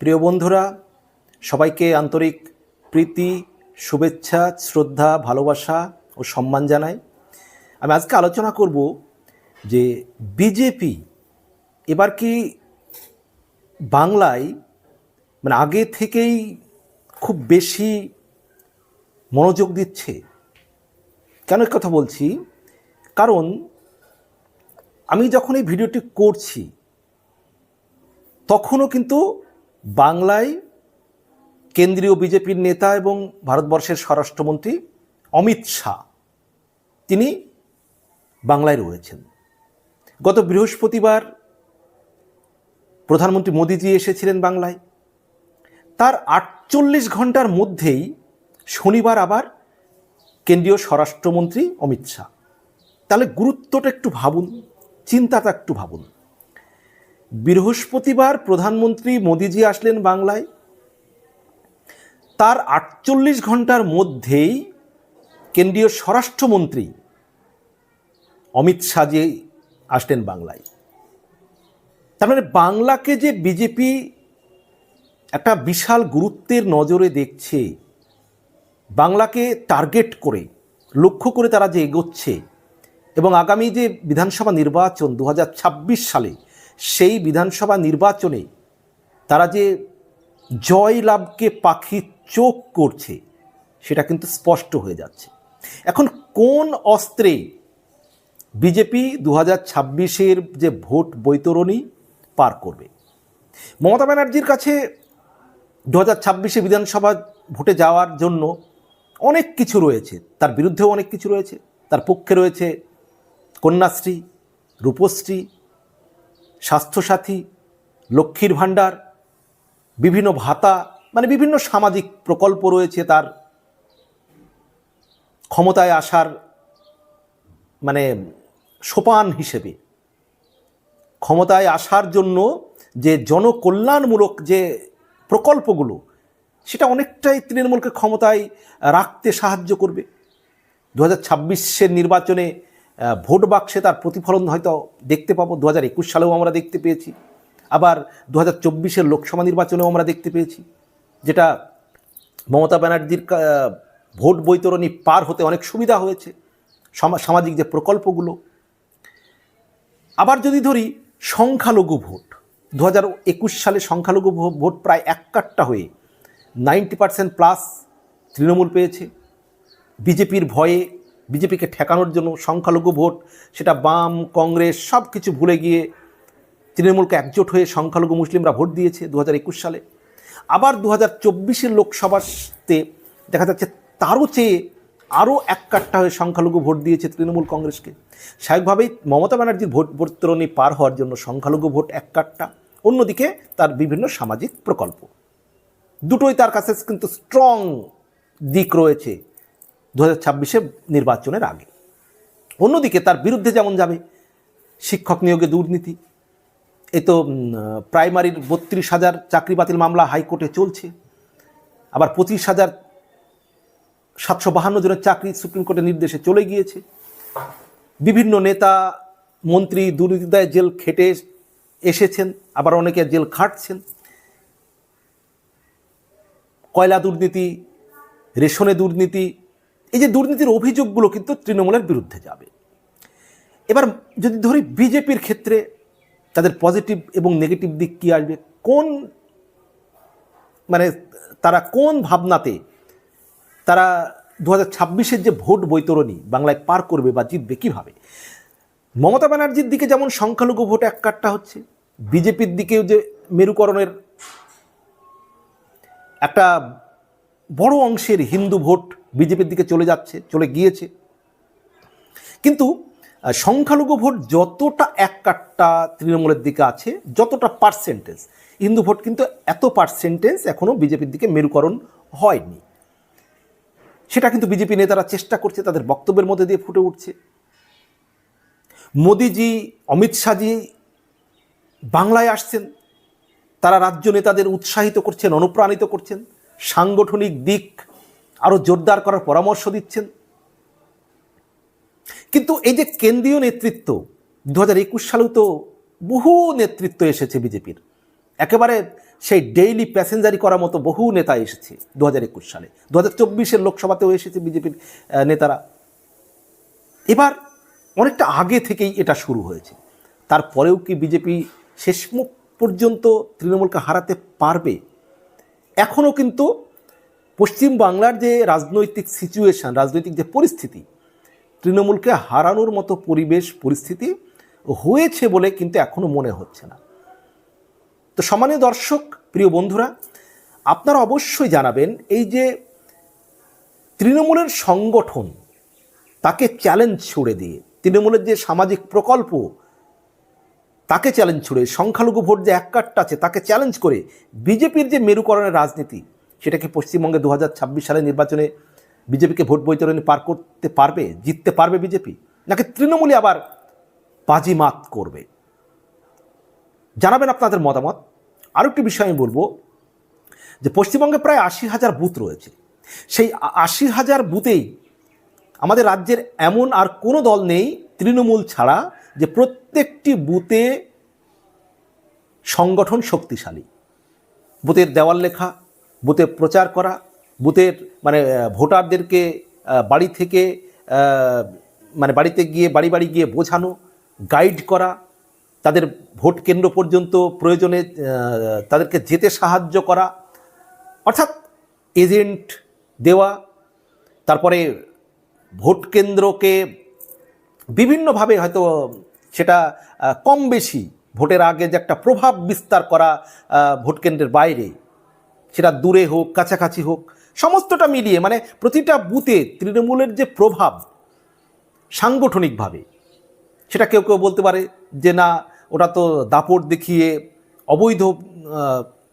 প্রিয় বন্ধুরা, সবাইকে আন্তরিক প্রীতি, শুভেচ্ছা, শ্রদ্ধা, ভালোবাসা ও সম্মান জানাই। আমি আজকে আলোচনা করব যে বিজেপি এবার কি বাংলায় মানে আগে থেকেই খুব বেশি মনোযোগ দিচ্ছে? কেন কথা বলছি? কারণ আমি যখন এই ভিডিওটি করছি, তখনও কিন্তু বাংলায় কেন্দ্রীয় বিজেপির নেতা এবং ভারতবর্ষের স্বরাষ্ট্রমন্ত্রী অমিত শাহ, তিনি বাংলায় রয়েছেন। গত বৃহস্পতিবার প্রধানমন্ত্রী মোদীজি এসেছিলেন বাংলায়। তার আটচল্লিশ ঘণ্টার মধ্যেই শনিবার আবার কেন্দ্রীয় স্বরাষ্ট্রমন্ত্রী অমিত শাহ। তাহলে গুরুত্বটা একটু ভাবুন, চিন্তাটা একটু ভাবুন। বৃহস্পতিবার প্রধানমন্ত্রী মোদিজি আসলেন বাংলায়। তার আটচল্লিশ ঘণ্টার মধ্যেই কেন্দ্রীয় স্বরাষ্ট্রমন্ত্রী অমিত শাহ যে আসলেন বাংলায়। তার মানে বাংলাকে যে বিজেপি একটা বিশাল গুরুত্বের নজরে দেখছে, বাংলাকে টার্গেট করে, লক্ষ্য করে তারা যে এগোচ্ছে এবং আগামী যে বিধানসভা নির্বাচন দু হাজার ছাব্বিশ সালে সেই বিধানসভা নির্বাচনে তারা যে জয় লাভকে পাখি চোখ করছে, সেটা কিন্তু স্পষ্ট হয়ে যাচ্ছে। এখন কোন অস্ত্রে বিজেপি দু হাজার ছাব্বিশের যে ভোট বৈতরণী পার করবে? মমতা ব্যানার্জির কাছে দু হাজার ছাব্বিশে বিধানসভা ভোটে যাওয়ার জন্য অনেক কিছু রয়েছে। তার বিরুদ্ধেও অনেক কিছু রয়েছে। তার পক্ষে রয়েছে কন্যাশ্রী, রূপশ্রী স্বাস্থ্যসাথী, লক্ষ্মীর ভাণ্ডার, বিভিন্ন ভাতা মানে বিভিন্ন সামাজিক প্রকল্প রয়েছে তার ক্ষমতায় আসার মানে সোপান হিসেবে। ক্ষমতায় আসার জন্য যে জনকল্যাণমূলক যে প্রকল্পগুলো, সেটা অনেকটাই তৃণমূলকে ক্ষমতায় রাখতে সাহায্য করবে। দু হাজার নির্বাচনে ভোট বাক্সে তার প্রতিফলন হয়তো দেখতে পাবো। দু হাজার একুশ সালেও আমরা দেখতে পেয়েছি। আবার দু হাজার চব্বিশের লোকসভা নির্বাচনেও আমরা দেখতে পেয়েছি, যেটা মমতা ব্যানার্জির ভোট বৈতরণী পার হতে অনেক সুবিধা হয়েছে, সামা- সামাজিক যে প্রকল্পগুলো। আবার যদি ধরি সংখ্যালঘু ভোট, দু হাজার একুশ সালে সংখ্যালঘু ভোট প্রায় এক কাট্টা হয়ে নাইনটি পার্সেন্ট প্লাস তৃণমূল পেয়েছে। বিজেপির ভয়ে বিজেপিকে ঠেকানোর জন্য সংখ্যালঘু ভোট, সেটা বাম, কংগ্রেস সব কিছু ভুলে গিয়ে তৃণমূলকে একজোট হয়ে সংখ্যালঘু মুসলিমরা ভোট দিয়েছে দু হাজার একুশ সালে। আবার দু হাজার চব্বিশের লোকসভাতে দেখা যাচ্ছে তারও চেয়ে আরও এক কাট্টা হয়ে সংখ্যালঘু ভোট দিয়েছে তৃণমূল কংগ্রেসকে। স্বাভাবিকভাবেই মমতা ব্যানার্জির ভোট বর্তরণী পার হওয়ার জন্য সংখ্যালঘু ভোট এক কাট্টা অন্যদিকে তার বিভিন্ন সামাজিক প্রকল্প। দুটোই তার কাছে কিন্তু স্ট্রং দিক রয়েছে। দু হাজার নির্বাচনের আগে। অন্যদিকে তার বিরুদ্ধে যেমন যাবে, শিক্ষক নিয়োগে দুর্নীতি, এ তো প্রাইমারির বত্রিশ হাজার চাকরি বাতিল মামলা হাইকোর্টে চলছে, আবার পঁচিশ হাজার সাতশো বাহান্ন জনের চাকরি সুপ্রিম কোর্টের নির্দেশে চলে গিয়েছে। বিভিন্ন নেতা, মন্ত্রী দুর্নীতিদায় জেল খেটে এসেছেন, আবার অনেকে জেল খাটছেন। কয়লা দুর্নীতি, রেশনে দুর্নীতি এই যে দুর্নীতির অভিযোগগুলো কিন্তু তৃণমূলের বিরুদ্ধে যাবে। এবার যদি ধরি বিজেপির ক্ষেত্রে তাদের পজিটিভ এবং নেগেটিভ দিক কী আসবে? কোন মানে তারা কোন ভাবনাতে তারা দু হাজার যে ভোট বৈতরণী বাংলায় পার করবে বা জিতবে কীভাবে? মমতা ব্যানার্জির দিকে যেমন সংখ্যালঘু ভোট এক কাট্টা হচ্ছে, বিজেপির দিকেও যে মেরুকরণের একটা বড় অংশের হিন্দু ভোট বিজেপির দিকে চলে যাচ্ছে, চলে গিয়েছে। কিন্তু সংখ্যালঘু ভোট যতটা এক কাট্টা তৃণমূলের দিকে আছে, যতটা পার্সেন্টেজ হিন্দু ভোট কিন্তু এত পার্সেন্টেজ এখনও বিজেপির দিকে মেরুকরণ হয়নি। সেটা কিন্তু বিজেপি নেতারা চেষ্টা করছে, তাদের বক্তব্যের মধ্যে দিয়ে ফুটে উঠছে। মোদিজি, অমিত শাহজি বাংলায় আসছেন, তারা রাজ্য নেতাদের উৎসাহিত করছেন, অনুপ্রাণিত করছেন। সাংগঠনিক দিক আরও জোরদার করার পরামর্শ দিচ্ছেন। কিন্তু এই যে কেন্দ্রীয় নেতৃত্ব দু হাজার একুশ সালেও তো বহু নেতৃত্ব এসেছে বিজেপির। একেবারে সেই ডেইলি প্যাসেঞ্জারি করার মতো বহু নেতা এসেছে দু হাজার একুশ সালে। দু হাজার চব্বিশের লোকসভাতেও এসেছে বিজেপির নেতারা। এবার অনেকটা আগে থেকেই এটা শুরু হয়েছে। তারপরেও কি বিজেপি শেষ পর্যন্ত তৃণমূলকে হারাতে পারবে? এখনও কিন্তু পশ্চিম বাংলার যে রাজনৈতিক সিচুয়েশন রাজনৈতিক যে পরিস্থিতি, তৃণমূলকে হারানোর মতো পরিবেশ, পরিস্থিতি হয়েছে বলে কিন্তু এখনও মনে হচ্ছে না। তো সম্মানীয় দর্শক, প্রিয় বন্ধুরা, আপনারা অবশ্যই জানাবেন এই যে তৃণমূলের সংগঠন তাকে চ্যালেঞ্জ ছুড়ে দিয়ে, তৃণমূলের যে সামাজিক প্রকল্প তাকে চ্যালেঞ্জ ছুড়ে, সংখ্যালঘু ভোট যে এক কাটটা আছে তাকে চ্যালেঞ্জ করে, বিজেপির যে মেরুকরণের রাজনীতি সেটা কি পশ্চিমবঙ্গে দু হাজার ছাব্বিশ সালে নির্বাচনে বিজেপিকে ভোট বৈতরণী পার করতে পারবে, জিততে পারবে বিজেপি? নাকি তৃণমূলই আবার বাজিমাত করবে? জানাবেন আপনাদের মতামত। আরও একটি বিষয় আমি বলব যে পশ্চিমবঙ্গে প্রায় আশি হাজার বুথ রয়েছে। সেই আশি হাজার বুথেই আমাদের রাজ্যের এমন আর কোনো দল নেই তৃণমূল ছাড়া যে প্রত্যেকটি বুথে সংগঠন শক্তিশালী। বুথের দেওয়াল লেখা বুথে প্রচার করা, বুথের মানে ভোটারদেরকে বাড়ি থেকে মানে বাড়িতে গিয়ে, বাড়ি বাড়ি গিয়ে বোঝানো, গাইড করা, তাদের ভোট কেন্দ্র পর্যন্ত প্রয়োজনে তাদেরকে যেতে সাহায্য করা, অর্থাৎ এজেন্ট দেওয়া, তারপরে ভোট কেন্দ্রকে বিভিন্নভাবে হয়তো সেটা কম বেশি ভোটের আগে যে একটা প্রভাব বিস্তার করা ভোট কেন্দ্রের বাইরে। সেটা দূরে হোক, কাছাকাছি হোক, সমস্তটা মিলিয়ে মানে প্রতিটা বুথে তৃণমূলের যে প্রভাব সাংগঠনিকভাবে, সেটা কেউ কেউ বলতে পারে যে না ওটা তো দাপট দেখিয়ে অবৈধ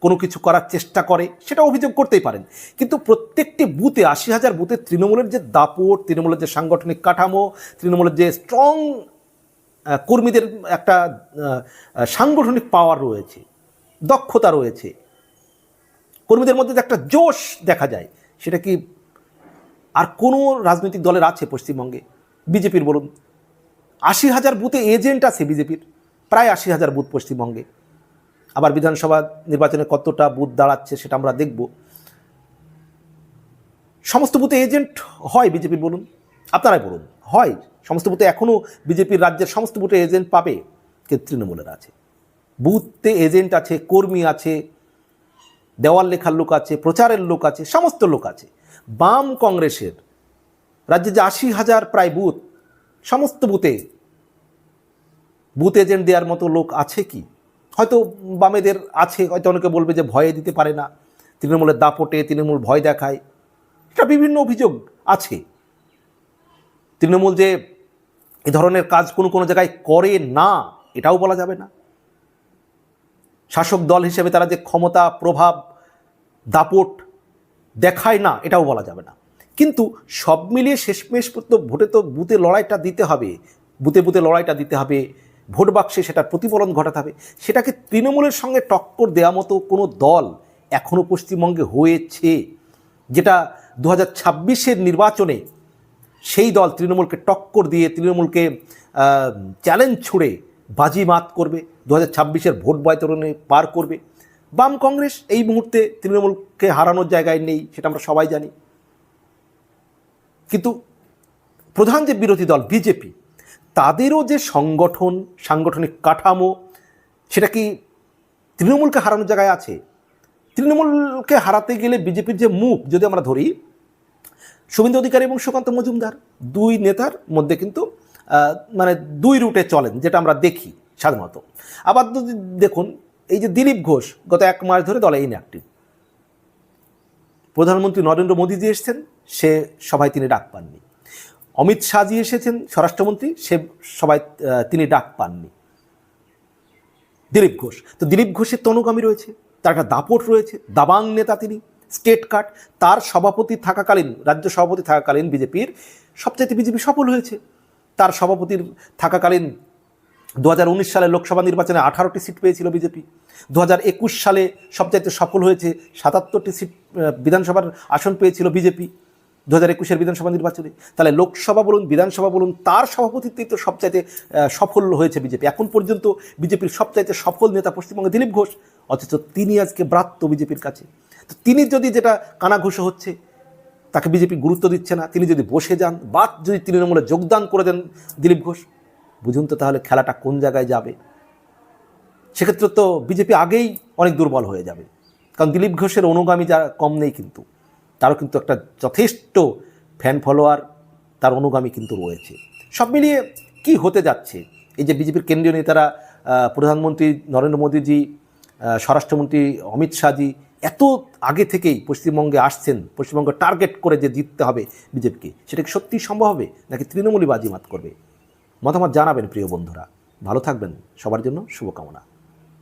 কোনো কিছু করার চেষ্টা করে, সেটা অভিযোগ করতেই পারেন। কিন্তু প্রত্যেকটি বুথে, আশি হাজার বুথে তৃণমূলের যে দাপট, তৃণমূলের যে সাংগঠনিক কাঠামো, তৃণমূলের যে স্ট্রং কর্মীদের একটা সাংগঠনিক পাওয়ার রয়েছে, দক্ষতা রয়েছে কর্মীদের মধ্যে যে একটা জোশ দেখা যায়, সেটা কি আর কোনো রাজনৈতিক দলের আছে পশ্চিমবঙ্গে? বিজেপির বলুন। আশি হাজার বুথে এজেন্ট আছে বিজেপির, প্রায় আশি হাজার বুথ পশ্চিমবঙ্গে। আবার বিধানসভা নির্বাচনে কতটা বুথ দাঁড়াচ্ছে সেটা আমরা দেখব। সমস্ত বুথে এজেন্ট হয় বিজেপির বলুন। আপনারাই বলুন, হয়। সমস্ত বুথে এখনও বিজেপির রাজ্যের সমস্ত বুথে এজেন্ট পাবে, কিন্তু তৃণমূলের আছে। বুথে এজেন্ট আছে, কর্মী আছে দেওয়াল লেখার লোক আছে, প্রচারের লোক আছে, সমস্ত লোক আছে। বাম কংগ্রেসের রাজ্যে যে আশি হাজার প্রায় বুথ, সমস্ত বুথে, বুথ এজেন্ট দেওয়ার মতো লোক আছে কি? হয়তো বামেদের আছে, হয়তো অনেকে বলবে যে ভয়ে দিতে পারে না। তৃণমূলের দাপটে তৃণমূল ভয় দেখায়। এটা বিভিন্ন অভিযোগ আছে। তৃণমূল যে এ ধরনের কাজ কোনো কোনো জায়গায় করে না, এটাও বলা যাবে না। শাসক দল হিসেবে তারা যে ক্ষমতা, প্রভাব, দাপট দেখায় না, এটাও বলা যাবে না। কিন্তু সব মিলিয়ে শেষমেশ তো ভোটে তো বুথে লড়াইটা দিতে হবে। বুথে বুথে লড়াইটা দিতে হবে। ভোট বাক্সে সেটার প্রতিফলন ঘটাতে হবে। সেটাকে তৃণমূলের সঙ্গে টক্কর দেওয়া মতো কোনো দল এখনও পশ্চিমবঙ্গে হয়েছে, যেটা দু হাজার নির্বাচনে সেই দল তৃণমূলকে টক্কর দিয়ে, তৃণমূলকে চ্যালেঞ্জ ছুড়ে বাজিমাত করবে, দু হাজার ছাব্বিশের ভোট বৈতরণে পার করবে। বাম কংগ্রেস এই মুহূর্তে তৃণমূলকে হারানোর জায়গায় নেই, সেটা আমরা সবাই জানি। কিন্তু প্রধান যে বিরোধী দল, বিজেপি, তাদেরও যে সংগঠন, সাংগঠনিক কাঠামো, সেটা কি তৃণমূলকে হারানোর জায়গায় আছে? তৃণমূলকে হারাতে গেলে বিজেপির যে মুখ, যদি আমরা ধরি, শুভেন্দু অধিকারী এবং সুকান্ত মজুমদার, দুই নেতার মধ্যে কিন্তু মানে দুই রুটে চলেন, যেটা আমরা দেখি সাধারণত। আবার যদি দেখুন, এই যে দিলীপ ঘোষ গত এক মাস ধরে দলে ইনঅ্যাক্টিভ প্রধানমন্ত্রী নরেন্দ্র মোদীজি এসেছেন, সে সভায় তিনি ডাক পাননি। অমিত শাহ শাহজি এসেছেন, স্বরাষ্ট্রমন্ত্রী, সে সবাই তিনি ডাক পাননি। দিলীপ ঘোষ। তো দিলীপ ঘোষের তনুগামী রয়েছে, তার একটা দাপট রয়েছে, দাবাং নেতা তিনি, স্টেট কার্ড তার সভাপতি থাকাকালীন, রাজ্য সভাপতি থাকাকালীন বিজেপির সবচাইতে বিজেপি সফল হয়েছে। তার সভাপতির থাকাকালীন দু হাজার উনিশ সালে লোকসভা নির্বাচনে আঠারোটি সিট পেয়েছিল বিজেপি। দু হাজার একুশ সালে সবচাইতে সফল হয়েছে সাতাত্তরটি সিট বিধানসভার আসন পেয়েছিল বিজেপি দু হাজার একুশের বিধানসভা নির্বাচনে। তাহলে লোকসভা বলুন, বিধানসভা বলুন, তার সভাপতিত্বেই তো সবচাইতে সফল হয়েছে বিজেপি। এখন পর্যন্ত বিজেপির সবচাইতে সফল নেতা পশ্চিমবঙ্গে দিলীপ ঘোষ, অথচ তিনি আজকে ব্রাত্য বিজেপির কাছে। তো তিনি যদি যেটা কানাঘুষো হচ্ছে তাকে বিজেপি গুরুত্ব দিচ্ছে না। তিনি যদি বসে যান, বা যদি তৃণমূলে যোগদান করে দেন দিলীপ ঘোষ, বুঝুন তো তাহলে খেলাটা কোন জায়গায় যাবে? সেক্ষেত্রে তো বিজেপি আগেই অনেক দুর্বল হয়ে যাবে। কারণ দিলীপ ঘোষের অনুগামী যারা কম নেই কিন্তু, তারও কিন্তু একটা যথেষ্ট ফ্যান ফলোয়ার তার অনুগামী কিন্তু রয়েছে। সব মিলিয়ে কি হতে যাচ্ছে? এই যে বিজেপির কেন্দ্রীয় নেতারা প্রধানমন্ত্রী নরেন্দ্র মোদীজি স্বরাষ্ট্রমন্ত্রী অমিত শাহজি এত আগে থেকেই পশ্চিমবঙ্গে আসছেন, পশ্চিমবঙ্গ টার্গেট করে যে জিততে হবে বিজেপিকে, সেটা কি সত্যিই সম্ভব হবে? নাকি তৃণমূলই বাজিমাত করবে? মতামত জানাবেন প্রিয় বন্ধুরা। ভালো থাকবেন। সবার জন্য শুভকামনা।